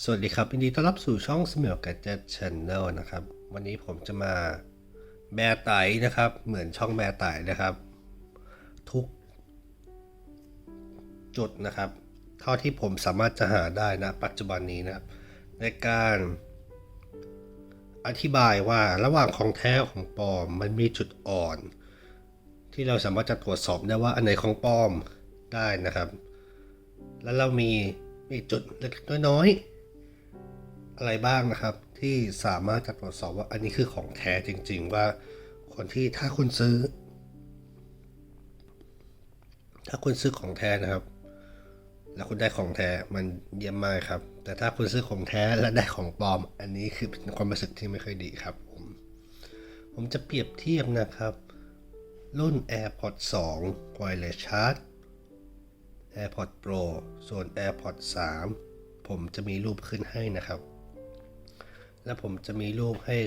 สวัสดีครับยินดีต้อนรับสู่ช่องสมิลกับเจ็ดชแนลนะครับ วันนี้ผมจะมาแบรไตนะครับ เหมือนช่องแบรไตนะครับ ทุก จุดนะครับ เท่าที่ผมสามารถจะหาได้นะปัจจุบันนี้นะครับ ในการอธิบายว่าระหว่างของแท้ของปลอมมันมีจุดอ่อน ที่เราสามารถจะตรวจสอบได้ว่าอันไหนของปลอมได้นะครับ แล้วเรามีมีจุดเล็กๆน้อยๆ อะไรบ้างนะครับ ที่สามารถจะตรวจสอบว่าอันนี้คือของแท้จริง ๆ ว่าคนที่ถ้าคุณซื้อ ถ้าคุณซื้อของแท้นะครับ แล้วคุณได้ของแท้มันเยี่ยมมากครับ แต่ถ้าคุณซื้อของแท้และได้ของปลอม อันนี้คือเป็นความรู้สึกที่ไม่ค่อยดีครับผมผมจะเปรียบเทียบนะครับ รุ่น AirPods 2 Wireless Charge AirPods Pro ส่วน AirPods 3 ผมจะมีรูปขึ้นให้นะครับ และผมจะมีรูปให้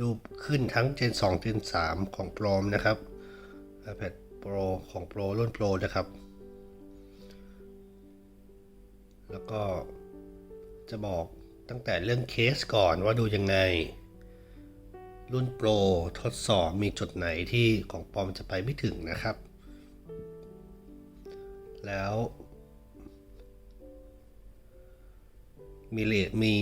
รูปขึ้นทั้ง Gen 2 Gen 3 ของ Pro นะครับ iPad Pro ของ Pro รุ่น Pro นะครับ แล้วก็จะบอกตั้งแต่เรื่องเคสก่อนว่าดูยังไง รุ่นโปรทดสอบมีจุดไหนที่ของปลอมจะไปไม่ถึงนะครับ แล้วมีเลทมี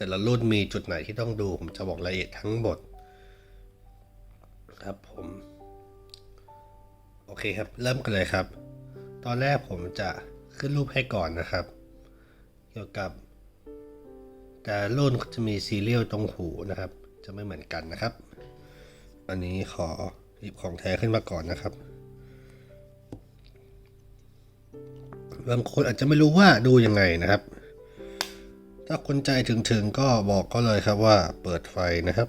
แต่ละรุ่นมีจุดไหนที่ต้องดู ผมจะบอกรายละเอียดทั้งหมดครับผม โอเคครับ เริ่มกันเลยครับ ตอนแรกผมจะขึ้นรูปให้ก่อนนะครับ เกี่ยวกับ แต่รุ่นจะมีซีเรียลตรงหูนะครับ จะไม่เหมือนกันนะครับ อันนี้ขอหยิบของแท้ขึ้นมาก่อนนะครับบางคนอาจจะไม่รู้ว่าดูยังไงนะครับ ถ้าคนใจถึงๆก็บอกก็เลยครับว่าเปิดไฟนะครับ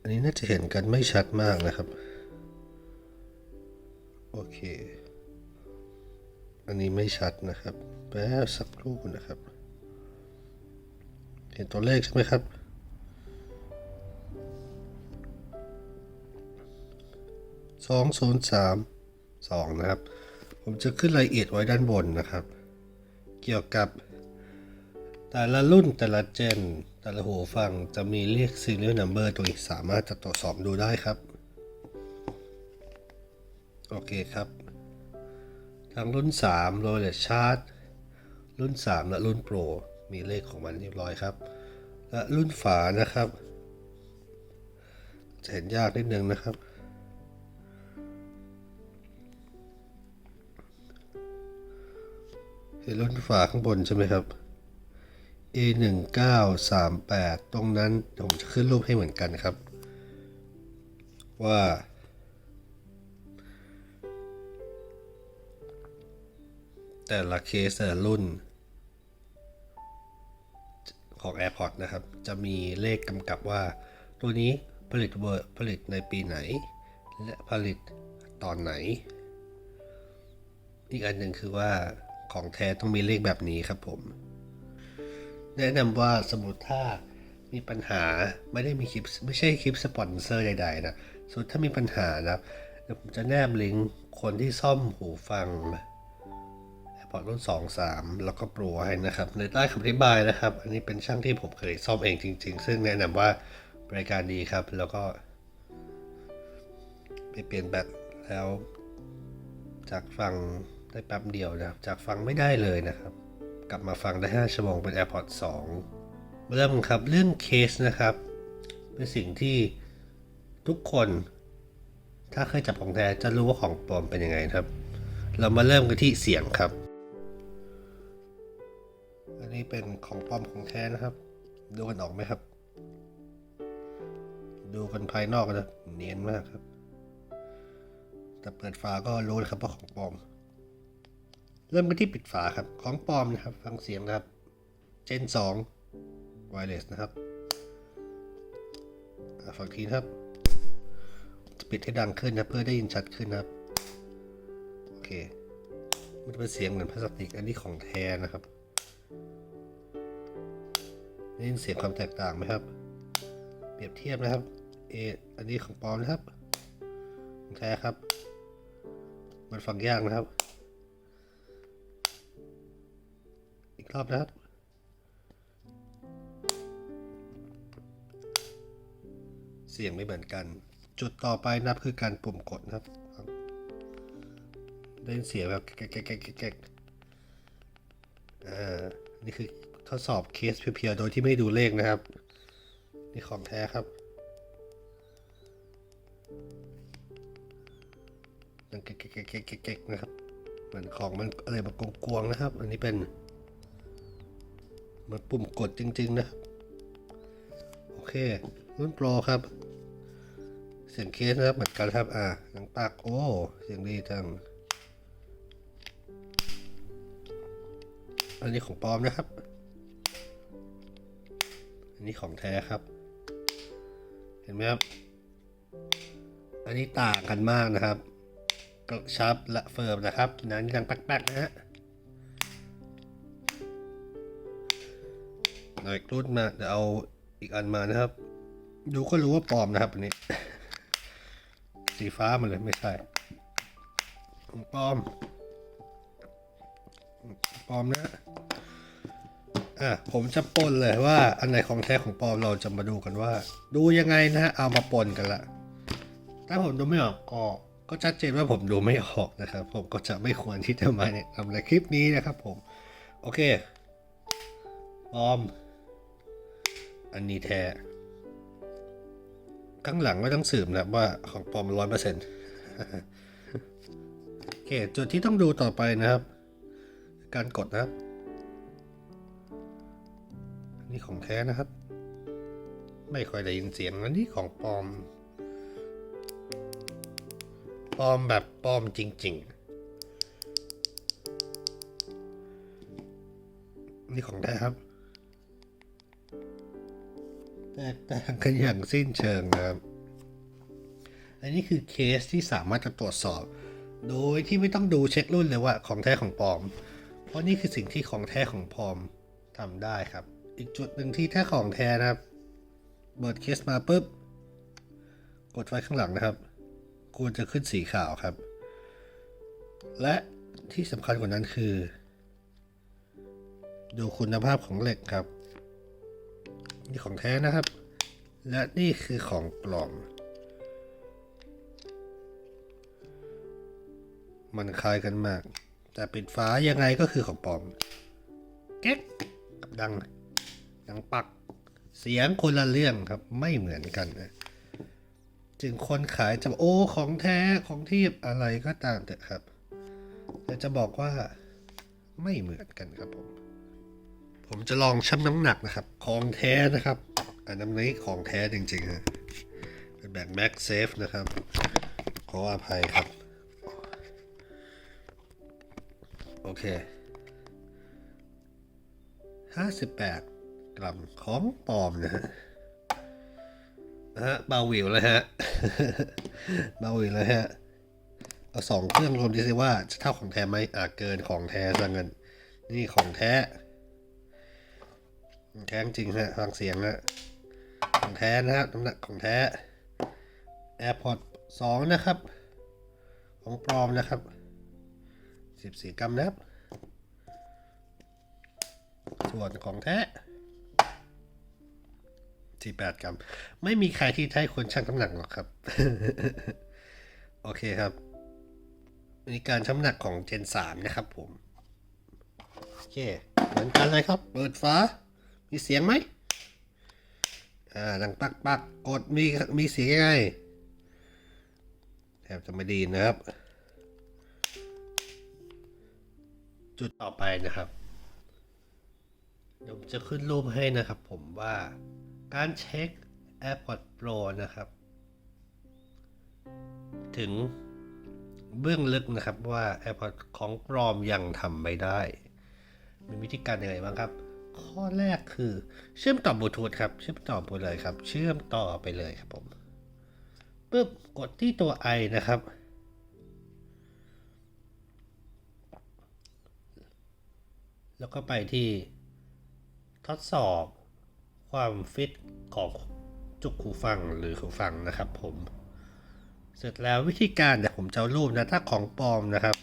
อันนี้น่าจะเห็นกันไม่ชัดมากนะครับ โอเค อันนี้ไม่ชัดนะครับแป๊บสักครู่นะครับ เห็นตัวเลขใช่ไหมครับสองศูนย์สามสองนะครับ ผมจะขึ้นรายละเอียดไว้ด้านบนนะครับ เกี่ยวกับ แต่ละรุ่นแต่ละเจน แต่ละหูฟังจะมีเลข serial number ตัวนี้สามารถจะตรวจสอบดูได้ครับ โอเคครับทางรุ่น 3 r o l e t Chart รุ่น 3 และรุ่น Pro มีเลขของมันเรียบร้อยครับ และรุ่นฝานะครับจะเห็นยากนิดนึงนะครับเห็นรุ่นฝาข้างบนใช่ไหมครับ A 1 9 3 8 ตรงนั้นผมจะขึ้นรูปให้เหมือนกันครับ ว่า แต่ละเคสแต่ละรุ่น ของ AirPods นะครับ จะมีเลขกำกับว่า ตัวนี้ผลิตเวอร์ผลิตในปีไหน และผลิตตอนไหน อีกอันหนึ่งคือว่าของแท้ต้องมีเลขแบบนี้ครับผม แนะนำว่าสมมติถ้ามีปัญหาไม่ได้มีคลิปไม่ใช่คลิปสปอนเซอร์ใดๆนะสมมติถ้ามีปัญหานะเดี๋ยวผมจะแนบลิงก์คนที่ซ่อมหูฟัง AirPods รุ่น2 3 แล้วก็โปรให้นะครับ ในใต้คำอธิบายนะครับ อันนี้เป็นช่างที่ผมเคยซ่อมเองจริง ๆ ซึ่งแนะนำว่าบริการดีครับ แล้วก็ ไปเปลี่ยนแบตแล้ว จากฟังได้แป๊บเดียวนะครับ จากฟังไม่ได้เลยนะครับ กลับมาฟังได้ 5 ชั่วโมงเป็น AirPods 2 เริ่มครับเรื่องเคสนะครับ เป็นสิ่งที่ทุกคน ถ้าเคยจับของแท้จะรู้ว่าของปลอมเป็นยังไงครับ เรามาเริ่มกันที่เสียงครับ อันนี้เป็นของปลอมของแท้นะครับ ดูกันออกไหมครับ ดูกันภายนอกนะเนียนมากครับ แต่เปิดฝาก็รู้นะครับว่าของปลอม เริ่มกันที่ปิดฝาครับ ของปลอมนะครับ ฟังเสียงนะครับ Gen 2 Wireless นะครับอะฟังทีนะครับ จะปิดให้ดังขึ้นนะเพื่อได้ยินชัดขึ้นนะครับ โอเค มันจะเป็นเสียงเหมือนพลาสติก อันนี้ของแท้นะครับได้ยินเสียงความแตกต่างไหมครับ เปรียบเทียบนะครับ เอ อันนี้ของปลอมนะครับ ของแท้ครับ มันฟังยากนะครับ Stop that. เสียงไม่เหมือนกัน จุดต่อไปนับคือการปุ่มกดนะครับ ได้นเสียงแบบแก๊กอ่า นี่คือทดสอบเคสเพียวๆ โดยที่ไม่ดูเลขนะครับ นี่ของแท้ครับยังเก๊กๆๆๆนะครับ เหมือนของมันอะไรแบบกลวงๆนะครับ อันนี้เป็น มันปุ่มกดจริง ๆ นะ โอเค รุ่นโปรครับ เสียงเคสนะครับเหมือนกันครับอ่าหนังปากโอ้ เสียงดีจัง อันนี้ของปลอมนะครับ อันนี้ของแท้ครับ เห็นไหมครับ อันนี้ต่างกันมากนะครับกระชับและเฟิร์มนะครับ นั้นยังแป๊กๆนะฮะ เอาอีกรุ่นมาเดี๋ยวเอาอีกอันมานะครับ ดูก็รู้ว่าปลอมนะครับอันนี้ สีฟ้ามันเลยไม่ใช่ของปลอมปลอมนะอะผมจะปนเลยว่าอันไหนของแท้ของปลอมเราจะมาดูกันว่า ดูยังไงนะฮะเอามาปนกันละถ้าผมดูไม่ออกก็ก็ชัดเจนว่าผมดูไม่ออกนะครับ ผมก็จะไม่ควรที่จะมาเนี่ยทำในคลิปนี้นะครับผม โอเคปลอม อันนี้แท้ ข้างหลังไม่ต้องสืบนะว่าของปลอมร้อยเปอร์เซ็นต์โอเค จุดที่ต้องดูต่อไปนะครับ การกดนะครับ นี่ของแท้นะครับ ไม่ค่อยได้ยินเสียงอันนี้ของปลอม ปลอมแบบปลอมจริง ๆนี่ของแท้ครับ แตกต่างกันอย่างสิ้นเชิงนะครับ อันนี้คือเคสที่สามารถจะตรวจสอบ โดยที่ไม่ต้องดูเช็ครุ่นเลยว่าของแท้ของปลอม เพราะนี่คือสิ่งที่ของแท้ของปลอมทำได้ครับ อีกจุดหนึ่งที่ถ้าของแท้นะครับ เปิดเคสมาปุ๊บ กดไฟข้างหลังนะครับควรจะขึ้นสีขาวครับ และที่สำคัญกว่านั้นคือ ดูคุณภาพของเหล็กครับ นี่ของแท้นะครับ และนี่คือของปลอม มันคล้ายกันมาก แต่ปิดฟ้ายังไงก็คือของปลอม แก๊กกับดัง ดังปัก เสียงคนละเรื่องครับ ไม่เหมือนกันนะจึงคนขายจะโอ้ของแท้ของที่อะไรก็ตามเถอะครับแต่จะบอกว่าไม่เหมือนกันครับผม ผมจะลองชั่งน้ำหนักนะครับ ของแท้นะครับ อันน้ำนี้ของแท้จริงๆฮะเป็นแบบ Max Safe นะครับ ขออภัยครับ โอเค58กรัมของปลอมนะฮะนะฮะเบาวิวเลยฮะเบาวิวเลยฮะ เอาสองเครื่องรวมดีสิว่าจะเท่าของแท้ไหมอ่าเกินของแท้ซะเงิน นี่ของแท้ แท้จริงฮะฟังเสียงฮะของแท้นะฮะน้ำหนักของแท้ AirPods 2 นะครับ ของปลอมนะครับ 14 กรัมนะครับ ส่วนของแท้18กรัม ไม่มีใครที่ให้คนชั่งน้ำหนักหรอกครับ โอเคครับนี่การชั่งน้ำหนักของ Gen 3 นะครับผม โอเค เหมือนกันเลยครับ เปิดฟ้า มีเสียงไหมอ่าดังปักปักกดมีมีเสียงยังไงแทบจะไม่ดีนะครับ จุดต่อไปนะครับเดี๋ยวผมจะขึ้นรูปให้นะครับผมว่าการเช็ค AirPods Pro นะครับ ถึงเบื้องลึกนะครับว่า AirPods ของปลอมยังทำไม่ได้ มีวิธีการยังไงบ้างครับ ข้อแรกคือเชื่อมต่อบลูทูธครับ เชื่อมต่อไปเลยครับ เชื่อมต่อไปเลยครับผมปุ๊บกดที่ตัว i นะครับ แล้วก็ไปที่ทดสอบความฟิตของจุกหูฟังหรือหูฟังนะครับผม เสร็จแล้ววิธีการเดี๋ยวผมจะรูปนะถ้าของปลอมนะครับ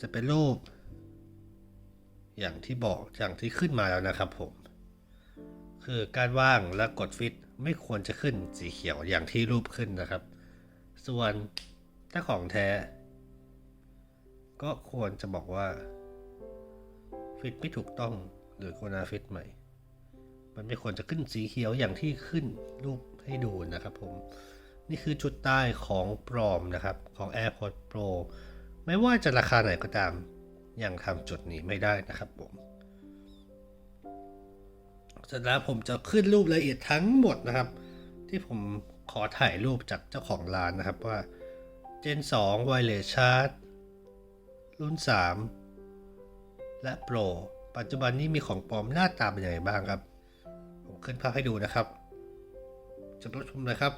จะเป็นรูป อย่างที่บอกอย่างที่ขึ้นมาแล้วนะครับผม คือการว่างและกดฟิตไม่ควรจะขึ้นสีเขียวอย่างที่รูปขึ้นนะครับ ส่วนถ้าของแท้ ก็ควรจะบอกว่า ฟิตไม่ถูกต้องหรือควรจะฟิตใหม่ มันไม่ควรจะขึ้นสีเขียวอย่างที่ขึ้นรูปให้ดูนะครับผมนี่คือจุดใต้ของปลอมนะครับของ AirPods Pro ไม่ว่าจะราคาไหนก็ตาม ยังทำจุดนี้ไม่ได้นะครับผมเสร็จแล้วผมจะขึ้นรูปละเอียดทั้งหมดนะครับ ที่ผมขอถ่ายรูปจากเจ้าของร้านนะครับว่า Gen 2 Wireless Charge รุ่น 3 และ Pro ปัจจุบันนี้มีของปลอมหน้าตาเป็นยังไงบ้างครับ ผมขึ้นภาพให้ดูนะครับ จะรับชมเลยครับ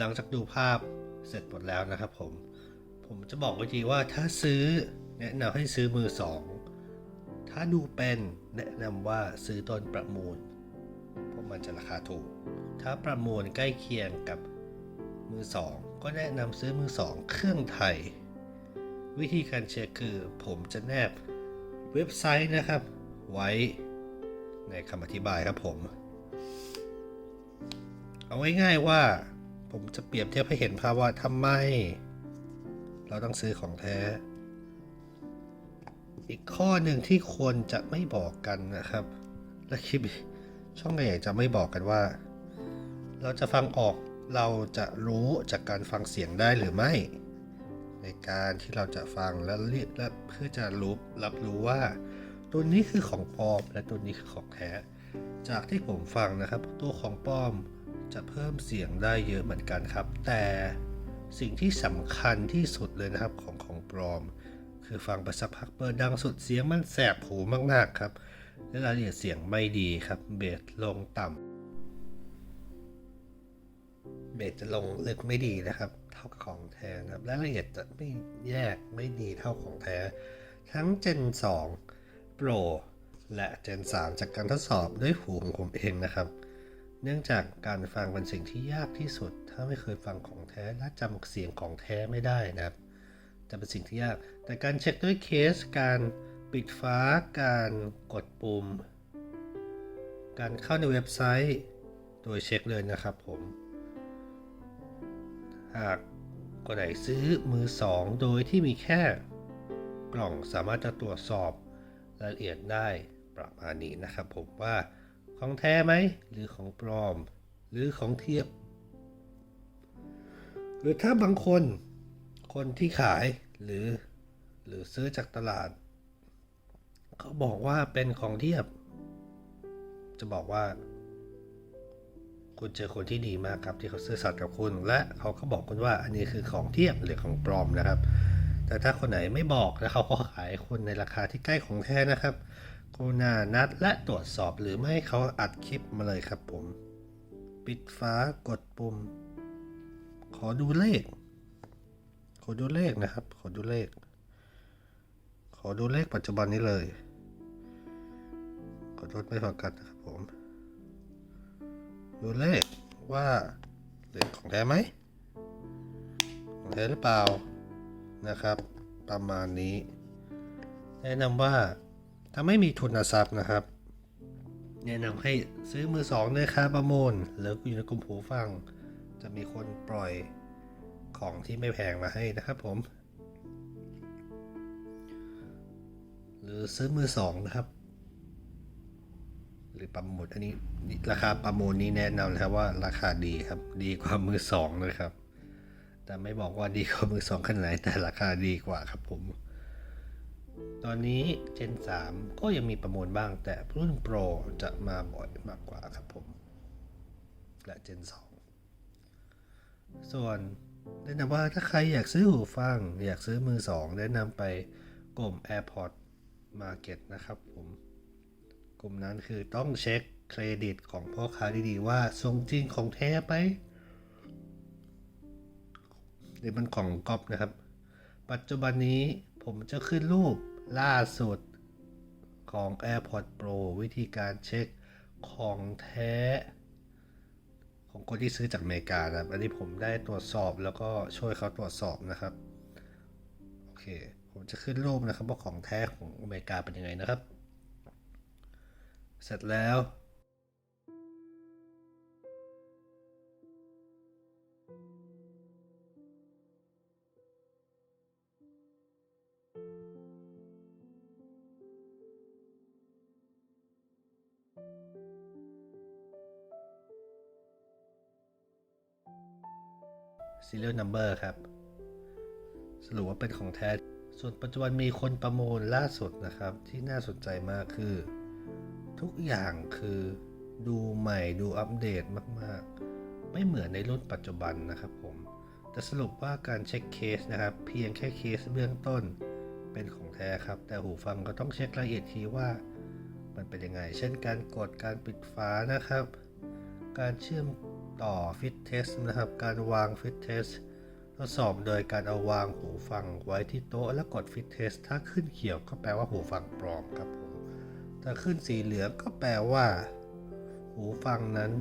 หลังจากดูภาพเสร็จหมดแล้วนะครับผม ผมจะบอกวิธีว่าถ้าซื้อแนะนำให้ซื้อมือสอง ถ้าดูเป็นแนะนำว่าซื้อต้นประมูล เพราะมันจะราคาถูก ถ้าประมูลใกล้เคียงกับมือสองก็แนะนำซื้อมือสองเครื่องไทย วิธีการเช็คคือผมจะแนบเว็บไซต์นะครับ ไว้ในคำอธิบายครับผม เอาง่ายๆว่า ผมจะเปรียบเทียบให้เห็นภาพว่าทำไม เราต้องซื้อของแท้ อีกข้อหนึ่งที่ควรจะไม่บอกกันนะครับ และคลิปช่องใหญ่จะไม่บอกกันว่า เราจะฟังออกเราจะรู้จากการฟังเสียงได้หรือไม่ ในการที่เราจะฟังและเรียกและเพื่อจะรู้รับรู้ว่าตัวนี้คือของปลอมและตัวนี้คือของแท้ จากที่ผมฟังนะครับ ตัวของปลอม จะเพิ่มเสียงได้เยอะเหมือนกันครับ แต่สิ่งที่สำคัญที่สุดเลยนะครับของของปลอม คือฟังไปสักพักเปิดดังสุดเสียงมันแสบหูมากๆครับ และรายละเอียดเสียงไม่ดีครับ เบสลงต่ำเบสจะลงลึกไม่ดีนะครับ เท่ากับของแท้นะครับและรายละเอียดจะไม่แยกไม่ดีเท่าของแท้ ทั้ง Gen 2 Pro และ Gen 3 จากการทดสอบด้วยหูของผมเองนะครับ เนื่องจากการฟังเป็นสิ่งที่ยากที่สุด ถ้าไม่เคยฟังของแท้และจำเสียงของแท้ไม่ได้นะครับ จะเป็นสิ่งที่ยาก แต่การเช็คด้วยเคส การปิดฟ้า การกดปุ่ม การเข้าในเว็บไซต์ โดยเช็คเลยนะครับผม หากคนไหนซื้อมือสองโดยที่มีแค่กล่องสามารถจะตรวจสอบรายละเอียดได้ประมาณนี้นะครับผมว่า ของแท้ไหม หรือของปลอม หรือของเทียบ หรือถ้าบางคน คนที่ขายหรือ หรือซื้อจากตลาด เขาบอกว่าเป็นของเทียบ จะบอกว่า คุณเจอคนที่ดีมากครับ ที่เขาซื่อสัตย์กับคุณ และเขาก็บอกคุณว่าอันนี้คือของเทียบหรือของปลอมนะครับแต่ถ้าคนไหนไม่บอกแล้วเขาก็ขายคุณในราคาที่ใกล้ของแท้นะครับ กรุณานัดและตรวจสอบหรือไม่ให้เขาอัดคลิปมาเลยครับผม ปิดฟ้ากดปุ่ม ขอดูเลข ขอดูเลขนะครับ ขอดูเลข ขอดูเลขปัจจุบันนี้เลยขอโทษไม่พอกันนะครับผม ดูเลขว่าเลขของแท้ไหมของแท้หรือเปล่านะครับ ประมาณนี้ แนะนำว่า ถ้าไม่มีทุนทรัพย์นะครับ แนะนำให้ซื้อมือสองในราคาประมูลแล้วอยู่ในกลุ่มหูฟัง จะมีคนปล่อยของที่ไม่แพงมาให้นะครับผม หรือซื้อมือสองนะครับ หรือประมูลอันนี้ราคาประมูลนี้แนะนำนะครับว่าราคาดีครับ ดีกว่ามือสองนะครับ แต่ไม่บอกว่าดีกว่ามือสองขนาดไหนแต่ราคาดีกว่าครับผม ตอนนี้ Gen 3 ก็ยังมีประมูลบ้าง แต่รุ่น Pro จะมาบ่อยมากกว่าครับผม และ Gen 2 ส่วนแนะนำว่าถ้าใครอยากซื้อหูฟัง อยากซื้อมือสองแนะนำไปกลุ่ม AirPod Market นะครับผม กลุ่มนั้นคือต้องเช็คเครดิตของพ่อค้าดีๆ ว่าทรงจริงของแท้ไหมหรือมันของก๊อปนะครับ ปัจจุบันนี้ผมจะขึ้นรูป ล่าสุดของ AirPods Pro วิธีการเช็คของแท้ ของคนที่ซื้อจากอเมริกานะครับ อันนี้ผมได้ตรวจสอบแล้วก็ช่วยเขาตรวจสอบนะครับ โอเค ผมจะขึ้นรูปนะครับว่าของแท้ของอเมริกาเป็นยังไงนะครับ เสร็จแล้ว serial number ครับ สรุปว่าเป็นของแท้ ส่วนปัจจุบันมีคนประมูลล่าสุดนะครับ ที่น่าสนใจมากคือ ทุกอย่างคือดูใหม่ดูอัปเดตมาก ๆ ไม่เหมือนในรุ่นปัจจุบันนะครับผมแต่สรุปว่าการเช็คเคสนะครับ เพียงแค่เคสเบื้องต้นเป็นของแท้ครับ แต่หูฟังก็ต้องเช็ครายละเอียดทีว่า มันเป็นยังไง เช่นการกดการปิดฝานะครับ การเชื่อม ต่อฟิตเทสนะครับ การวางฟิตเทสทดสอบโดยการเอาวางหูฟังไว้ที่โต๊ะแล้วกดฟิตเทสถ้าขึ้นเขียวก็แปลว่าหูฟังปลอมครับผมถ้าขึ้นสีเหลืองก็แปลว่า หูฟังนั้น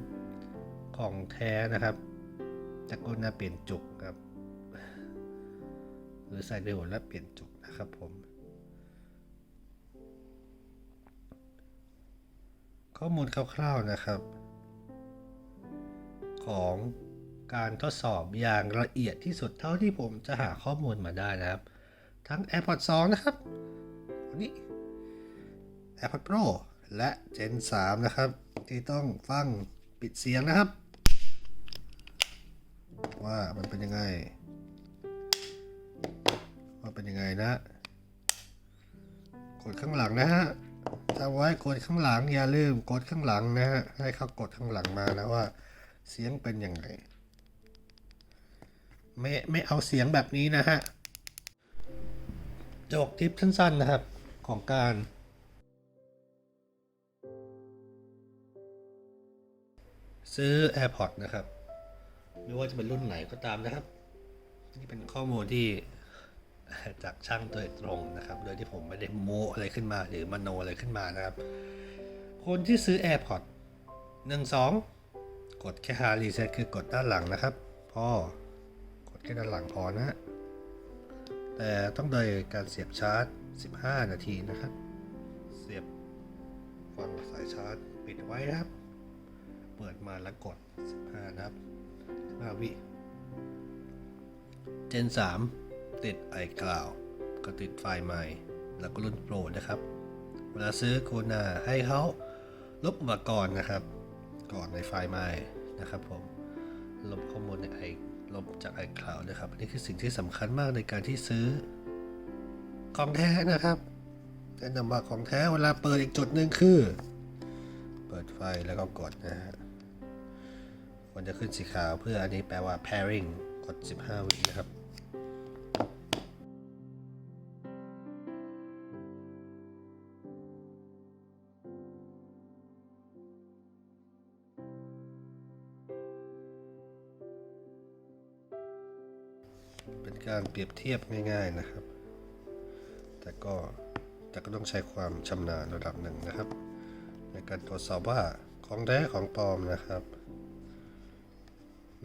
ของแท้นะครับจะกรุณาเปลี่ยนจุกครับ หรือใส่ในหัวแล้วเปลี่ยนจุกนะครับผมข้อมูลคร่าวๆนะครับ ของการทดสอบอย่างละเอียดที่สุดเท่าที่ผมจะหาข้อมูลมาได้นะครับ ทั้ง AirPods 2 นะครับอันนี้ AirPods Pro และ Gen 3 นะครับ ที่ต้องฟังปิดเสียงนะครับ ว่ามันเป็นยังไง ว่าเป็นยังไงนะกดข้างหลังนะฮะจำไว้กดข้างหลังอย่าลืมกดข้างหลังนะฮะให้เขากดข้างหลังมานะว่า เสียงเป็นยังไงไม่ไม่เอาเสียงแบบนี้นะฮะจกทิปสั้นๆนะครับของการซื้อ AirPods นะครับ ไม่ว่าจะเป็นรุ่นไหนก็ตามนะครับ นี่เป็นข้อมูลที่จากช่างโดยตรงนะครับ โดยที่ผมไม่ได้โมอะไรขึ้นมา หรือมโนอะไรขึ้นมานะครับ คนที่ซื้อ AirPods 1 2 กดแค่ hard reset คือกดด้านหลังนะครับ พอกดแค่ด้านหลังพอนะ แต่ต้องโดยการเสียบชาร์จ 15 นาทีนะครับ เสียบฟังสายชาร์จปิดไว้นะครับ เปิดมาแล้วกด 15 นะครับ15วิ Gen 3ติด iCloud ก็ติดไฟล์ใหม่ แล้วก็รุ่นโปรนะครับ เวลาซื้อคุณาให้เขาลบอุปกรณ์นะครับ ก่อนในไฟล์ใหม่นะครับผมลบข้อมูลในไอลบจาก iCloud นะครับนี่คือสิ่งที่สำคัญมากในการที่ซื้อของแท้นะครับแนะนำว่าของแท้เวลาเปิดอีกจุดหนึ่งคือ เปิดไฟแล้วก็กดนะฮะควรจะขึ้นสีขาวเพื่ออันนี้แปลว่า pairing กด 15 วินะครับ การเปรียบเทียบง่าย ๆนะครับ แต่ก็แต่ก็ต้องใช้ความชำนาญระดับหนึ่งนะครับ ในการตรวจสอบว่าของแท้ของปลอมนะครับ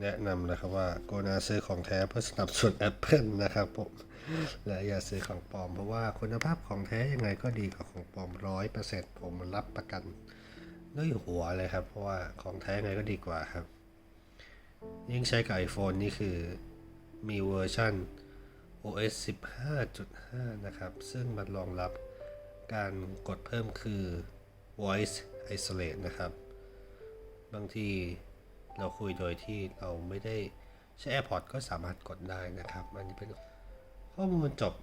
แนะนำนะครับว่าโกนาซื้อของแท้เพื่อสนับสนุน Apple นะครับผมและอย่าซื้อของปลอมเพราะว่าคุณภาพของแท้ยังไงก็ดีกว่าของปลอมร้อยเปอร์เซ็นต์ผมรับประกันด้วยหัวเลยครับ เพราะว่าของแท้ยังไงก็ดีกว่าครับ ยิ่งใช้กับ iPhone นี่คือมีเวอร์ชัน OS 15.5 นะครับ ซึ่งมันรองรับการกดเพิ่มคือ voice isolate นะครับ บางทีเราคุยโดยที่เราไม่ได้ใช้ AirPods ก็สามารถกดได้นะครับ อันนี้เป็นข้อมูลจบ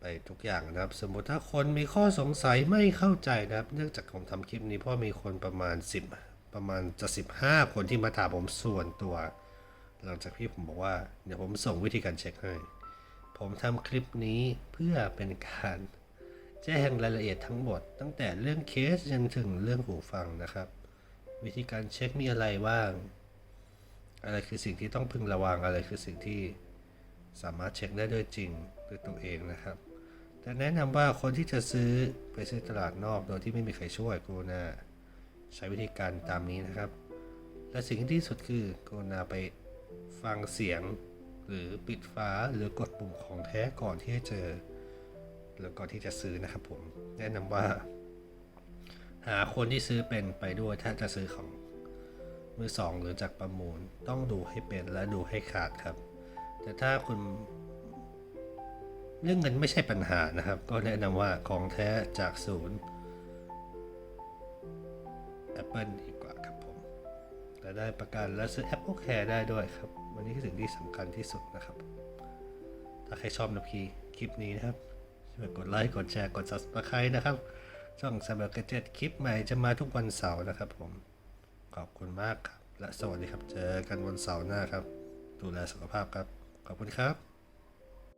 ไปทุกอย่างนะครับ สมมติถ้าคนมีข้อสงสัยไม่เข้าใจนะครับ เนื่องจากผมทำคลิปนี้เพราะมีคนประมาณ 10 ประมาณจะ 15 คนที่มาถามผมส่วนตัว หลังจากที่ผมบอกว่า เดี๋ยวผมส่งวิธีการเช็คให้ ผมทำคลิปนี้เพื่อเป็นการแจ้งรายละเอียดทั้งหมด ตั้งแต่เรื่องเคสจนถึงเรื่องหูฟังนะครับ วิธีการเช็คมีอะไรบ้าง อะไรคือสิ่งที่ต้องพึงระวังอะไรคือสิ่งที่สามารถเช็คได้ด้วยจริงด้วยตัวเองนะครับ แต่แนะนำว่าคนที่จะซื้อไปซื้อตลาดนอกโดยที่ไม่มีใครช่วยกรุณาใช้วิธีการตามนี้นะครับ และสิ่งที่ดีที่สุดคือกรุณาไปฟังเสียง หรือปิดฝาหรือกดปุ่มของแท้ก่อนที่จะเจอแล้วก่อนที่จะซื้อนะครับผมแนะนำว่า หาคนที่ซื้อเป็นไปด้วยถ้าจะซื้อของมือสองหรือจากประมูลต้องดูให้เป็นและดูให้ขาดครับ แต่ถ้าคุณเรื่องเงินไม่ใช่ปัญหานะครับ ก็แนะนำว่าของแท้จากศูนย์ Apple ดีกว่าครับผมและได้ประกันและซื้อ Apple Care ได้ด้วยครับ วันนี้คือสิ่งที่สำคัญที่สุดนะครับ ถ้าใครชอบนะพีคลิปนี้นะครับช่วยกดไลค์กดแชร์กด subscribe นะครับ ช่อง s u b เกจคลิปใหม่จะมาทุกวันเสาร์นะครับ ผม ขอบคุณมากครับ และสวัสดีครับ เจอกันวันเสาร์หน้าครับ ดูแลสุขภาพครับ ขอบคุณครับ